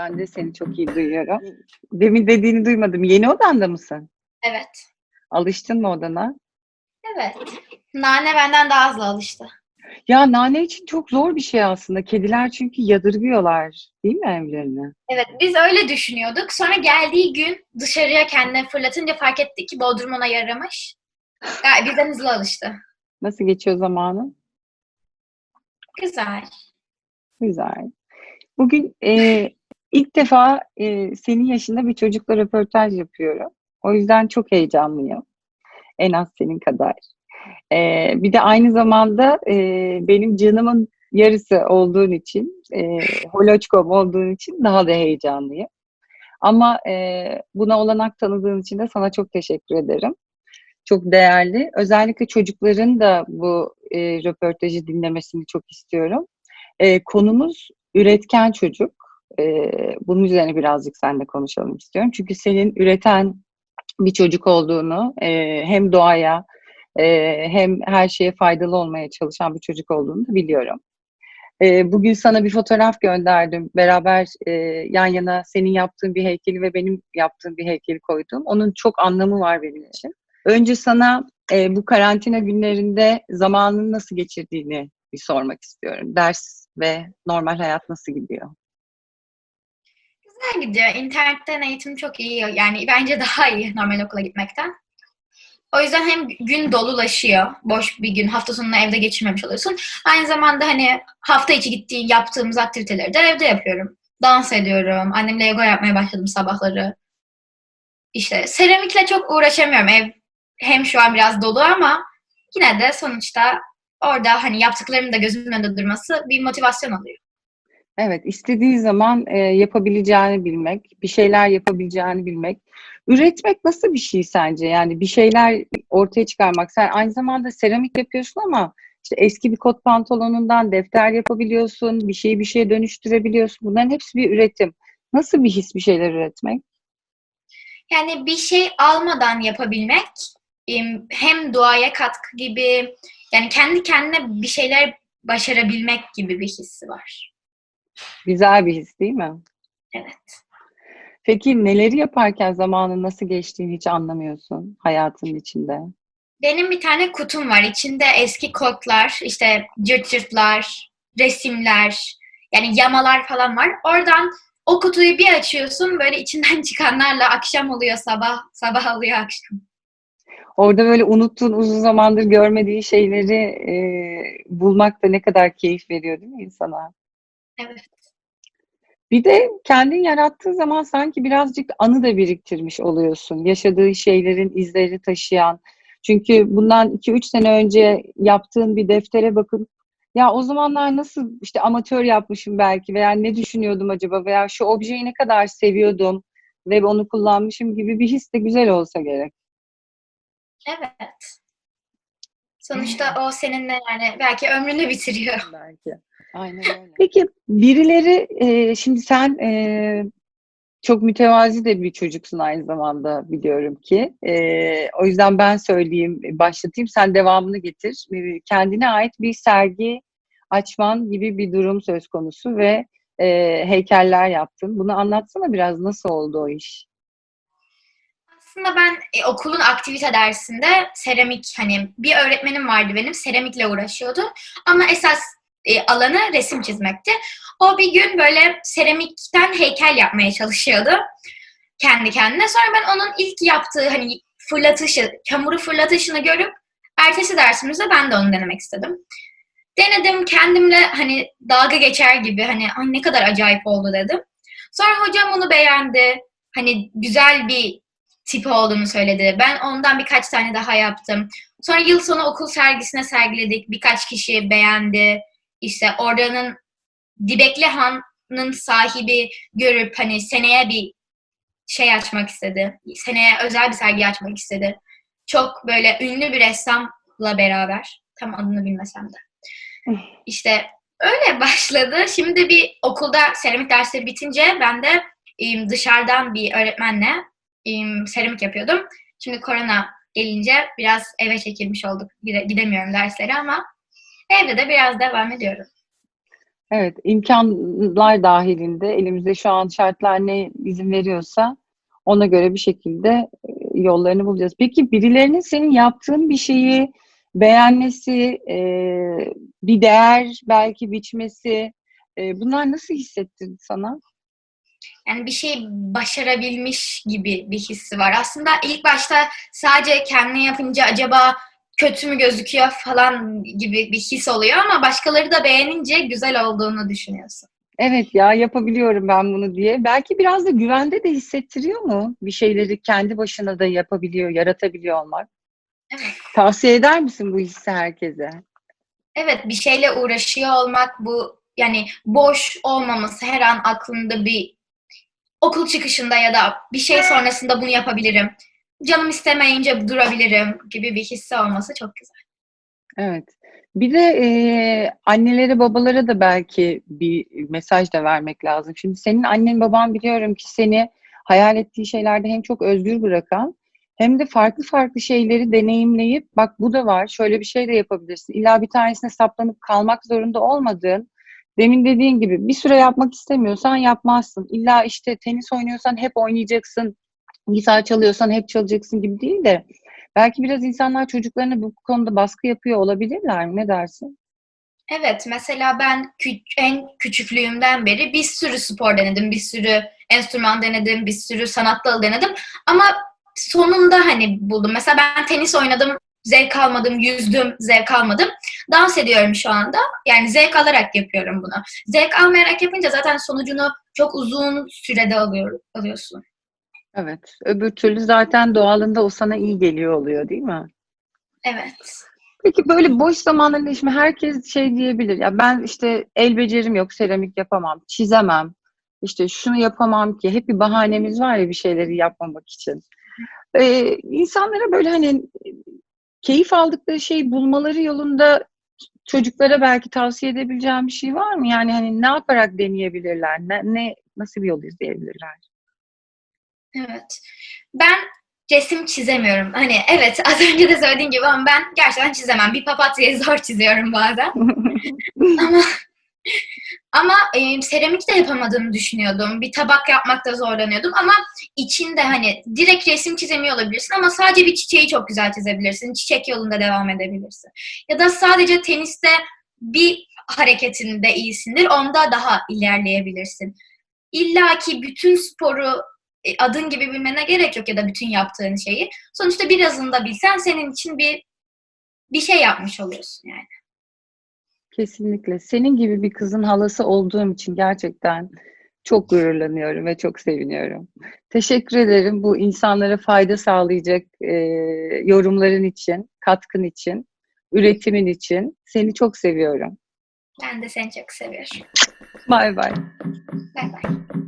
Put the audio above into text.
Ben de seni çok iyi duyuyorum. Demin dediğini duymadım. Yeni odanda mısın? Evet. Alıştın mı odana? Evet. Nane benden daha hızlı alıştı. Ya nane için çok zor bir şey aslında. Kediler çünkü yadırgıyorlar. Değil mi evlerini? Evet biz öyle düşünüyorduk. Sonra geldiği gün dışarıya kendine fırlatınca fark ettik ki Bodrum ona yaramış. Gayet bizden hızlı alıştı. Nasıl geçiyor zamanın? Güzel. Güzel. Bugün e, ilk defa e, senin yaşında bir çocukla röportaj yapıyorum. O yüzden çok heyecanlıyım. En az senin kadar. E, bir de aynı zamanda e, benim canımın yarısı olduğun için, e, holoçkom olduğun için daha da heyecanlıyım. Ama e, buna olanak tanıdığın için de sana çok teşekkür ederim. Çok değerli. Özellikle çocukların da bu e, röportajı dinlemesini çok istiyorum. E, konumuz üretken çocuk. E, bunun üzerine birazcık seninle konuşalım istiyorum. Çünkü senin üreten bir çocuk olduğunu, e, hem doğaya e, hem her şeye faydalı olmaya çalışan bir çocuk olduğunu da biliyorum. E, bugün sana bir fotoğraf gönderdim. Beraber e, yan yana senin yaptığın bir heykeli ve benim yaptığım bir heykeli koydum. Onun çok anlamı var benim için. Önce sana e, bu karantina günlerinde zamanını nasıl geçirdiğini bir sormak istiyorum. Ders ve normal hayat nasıl gidiyor? Güzel gidiyor. İnternetten eğitim çok iyi. Yani bence daha iyi normal okula gitmekten. O yüzden hem gün dolulaşıyor. Boş bir gün hafta sonunu evde geçirmemiş oluyorsun. Aynı zamanda hani hafta içi gittiğim yaptığımız aktiviteleri de evde yapıyorum. Dans ediyorum. Annemle yoga yapmaya başladım sabahları. İşte seramikle çok uğraşamıyorum. Ev hem şu an biraz dolu ama yine de sonuçta orada hani yaptıklarımın da gözümün önünde durması bir motivasyon oluyor. Evet, istediği zaman e, yapabileceğini bilmek, bir şeyler yapabileceğini bilmek. Üretmek nasıl bir şey sence? Yani bir şeyler ortaya çıkarmak. Sen aynı zamanda seramik yapıyorsun ama işte eski bir kot pantolonundan defter yapabiliyorsun, bir şeyi bir şeye dönüştürebiliyorsun. Bunların hepsi bir üretim. Nasıl bir his bir şeyler üretmek? Yani bir şey almadan yapabilmek em, hem doğaya katkı gibi yani kendi kendine bir şeyler başarabilmek gibi bir hissi var. Güzel bir his değil mi? Evet. Peki neleri yaparken zamanın nasıl geçtiğini hiç anlamıyorsun hayatının içinde? Benim bir tane kutum var. İçinde eski kodlar, işte cırt cırtlar, resimler, yani yamalar falan var. Oradan o kutuyu bir açıyorsun böyle içinden çıkanlarla akşam oluyor sabah, sabah oluyor akşam. Orada böyle unuttuğun uzun zamandır görmediği şeyleri e, bulmak da ne kadar keyif veriyor değil mi insana? Evet. Bir de kendin yarattığı zaman sanki birazcık anı da biriktirmiş oluyorsun. Yaşadığı şeylerin izleri taşıyan. Çünkü bundan 2-3 sene önce yaptığın bir deftere bakıp ya o zamanlar nasıl işte amatör yapmışım belki veya ne düşünüyordum acaba veya şu objeyi ne kadar seviyordum ve onu kullanmışım gibi bir his de güzel olsa gerek. Evet. Sonuçta o seninle yani belki ömrünü bitiriyor. Belki. Aynen öyle. Peki birileri e, şimdi sen e, çok mütevazi de bir çocuksun aynı zamanda biliyorum ki. E, o yüzden ben söyleyeyim, başlatayım. Sen devamını getir. E, Kendine ait bir sergi açman gibi bir durum söz konusu ve e, heykeller yaptın. Bunu anlatsana biraz nasıl oldu o iş? Aslında ben e, okulun aktivite dersinde seramik hani bir öğretmenim vardı benim seramikle uğraşıyordu. Ama esas e, alanı resim çizmekti. O bir gün böyle seramikten heykel yapmaya çalışıyordu kendi kendine. Sonra ben onun ilk yaptığı hani fırlatışı, çamuru fırlatışını görüp ertesi dersimizde ben de onu denemek istedim. Denedim kendimle hani dalga geçer gibi hani ne kadar acayip oldu dedim. Sonra hocam onu beğendi. Hani güzel bir tipi olduğunu söyledi. Ben ondan birkaç tane daha yaptım. Sonra yıl sonu okul sergisine sergiledik. Birkaç kişi beğendi. İşte oranın Dibekli Han'ın sahibi görüp hani seneye bir şey açmak istedi. Seneye özel bir sergi açmak istedi. Çok böyle ünlü bir ressamla beraber. Tam adını bilmesem de. İşte öyle başladı. Şimdi bir okulda seramik dersleri bitince ben de dışarıdan bir öğretmenle seramik yapıyordum. Şimdi korona gelince biraz eve çekilmiş olduk. Gide- Gidemiyorum derslere ama evde de biraz devam ediyorum. Evet, imkanlar dahilinde elimizde şu an şartlar ne izin veriyorsa ona göre bir şekilde e, yollarını bulacağız. Peki birilerinin senin yaptığın bir şeyi beğenmesi, e, bir değer belki biçmesi, e, bunlar nasıl hissettirdi sana? Yani bir şey başarabilmiş gibi bir hissi var. Aslında ilk başta sadece kendini yapınca acaba kötü mü gözüküyor falan gibi bir his oluyor ama başkaları da beğenince güzel olduğunu düşünüyorsun. Evet ya yapabiliyorum ben bunu diye. Belki biraz da güvende de hissettiriyor mu? Bir şeyleri kendi başına da yapabiliyor, yaratabiliyor olmak. Evet. Tavsiye eder misin bu hissi herkese? Evet, bir şeyle uğraşıyor olmak bu yani boş olmaması her an aklında bir okul çıkışında ya da bir şey sonrasında bunu yapabilirim. Canım istemeyince durabilirim gibi bir hissi olması çok güzel. Evet. Bir de e, annelere, babalara da belki bir mesaj da vermek lazım. Şimdi senin annen, baban biliyorum ki seni hayal ettiği şeylerde hem çok özgür bırakan hem de farklı farklı şeyleri deneyimleyip bak bu da var, şöyle bir şey de yapabilirsin. İlla bir tanesine saplanıp kalmak zorunda olmadığın, demin dediğin gibi bir süre yapmak istemiyorsan yapmazsın. İlla işte tenis oynuyorsan hep oynayacaksın, gitar çalıyorsan hep çalacaksın gibi değil de belki biraz insanlar çocuklarına bu konuda baskı yapıyor olabilirler mi? Ne dersin? Evet, mesela ben kü- en küçüklüğümden beri bir sürü spor denedim, bir sürü enstrüman denedim, bir sürü sanat dalı denedim. Ama sonunda hani buldum. Mesela ben tenis oynadım, zevk almadım, yüzdüm, zevk almadım. Dans ediyorum şu anda. Yani zevk alarak yapıyorum bunu. Zevk almayarak yapınca zaten sonucunu çok uzun sürede alıyor, alıyorsun. Evet. Öbür türlü zaten doğalında o sana iyi geliyor oluyor değil mi? Evet. Peki böyle boş zamanlarında şimdi herkes şey diyebilir. Ya ben işte el becerim yok, seramik yapamam, çizemem. İşte şunu yapamam ki. Hep bir bahanemiz var ya bir şeyleri yapmamak için. Ee, insanlara böyle hani keyif aldıkları şeyi bulmaları yolunda çocuklara belki tavsiye edebileceğim bir şey var mı? Yani hani ne yaparak deneyebilirler? Ne, ne nasıl bir yol izleyebilirler? Evet. Ben resim çizemiyorum. Hani evet az önce de söylediğim gibi ama ben gerçekten çizemem. Bir papatyayı zor çiziyorum bazen. Ama ama e, seramik de yapamadığımı düşünüyordum. Bir tabak yapmakta zorlanıyordum ama içinde hani direkt resim çizemiyor olabilirsin ama sadece bir çiçeği çok güzel çizebilirsin. Çiçek yolunda devam edebilirsin. Ya da sadece teniste bir hareketinde iyisindir. Onda daha ilerleyebilirsin. İlla ki bütün sporu adın gibi bilmene gerek yok ya da bütün yaptığın şeyi. Sonuçta birazını da bilsen senin için bir bir şey yapmış oluyorsun yani. Kesinlikle. Senin gibi bir kızın halası olduğum için gerçekten çok gururlanıyorum ve çok seviniyorum. Teşekkür ederim bu insanlara fayda sağlayacak e, yorumların için, katkın için, üretimin için. Seni çok seviyorum. Ben de seni çok seviyorum. Bay bay. Bay bay.